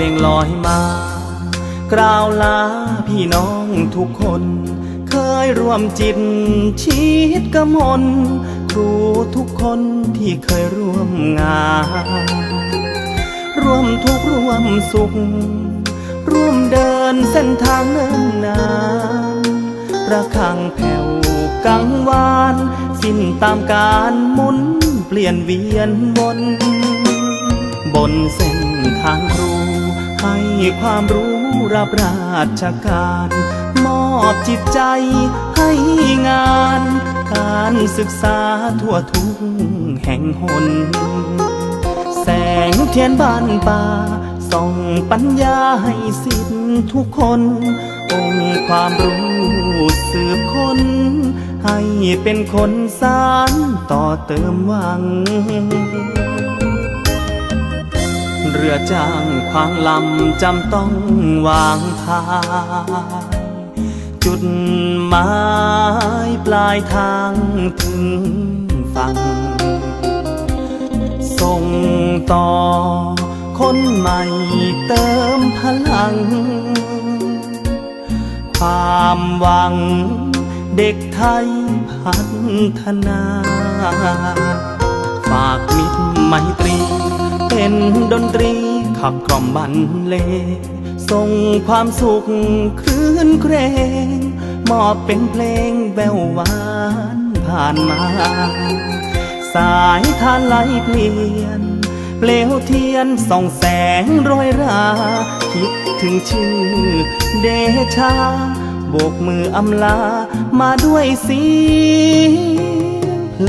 ลงลอยมากล่าวลาพี่น้องทุกคน เคยร่วมจิตชีตกมลครูทุกคนที่เคยร่วมงาน ร่วมทุกร่วมสุข ร่วมเดินเส้นทางเนิ่นนานระฆังแผ่วกังวาน สิ้นตามการหมุนเปลี่ยนเวียนวน บนเส้นทางครู ให้ความรู้รับราชการ มอบจิตใจให้งาน การศึกษาทั่วทุกแห่งหน แสงเทียนบ้านป่าส่องปัญญาให้สิ้นทุกคน องค์ความรู้สืบคนให้เป็นคนสารต่อเติมหวัง เรือจ้างควางลำจำต้องวางพายจุดหมายปลายทางถึงฝั่งส่งต่อคนใหม่เติมพลัง ความหวังเด็กไทยพัฒนา ฝากมิตรไมตรี เป็นดนตรี ขับกล่อมบรรเลงส่งความสุขคลื่นเครง มอบเป็นเพลงแววหวานผ่านมา สายทานไหลเปลี่ยน เปลวเทียนส่องแสงโรยรา คิดถึงชื่อเดชาโบกมืออำลา มาด้วยเสียงเพล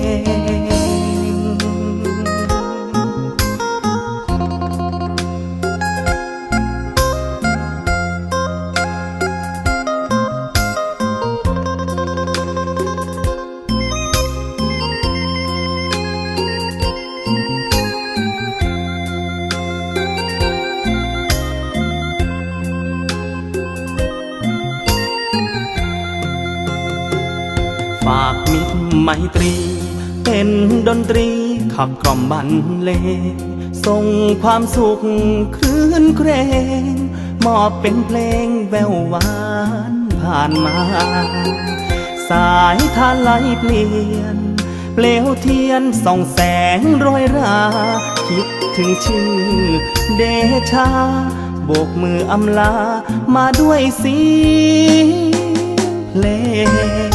ง ฝากมิตรไมตรี เป็นดนตรีขับกล่อมบรรเลงส่งความสุขคลื่นเครง มอบเป็นเพลงแววหวานผ่านมา สายทานไหลเปลี่ยน เปลวเทียนส่องแสงโรยรา คิดถึงชื่อเดชาโบกมืออำลา มาด้วยเสียงเพลง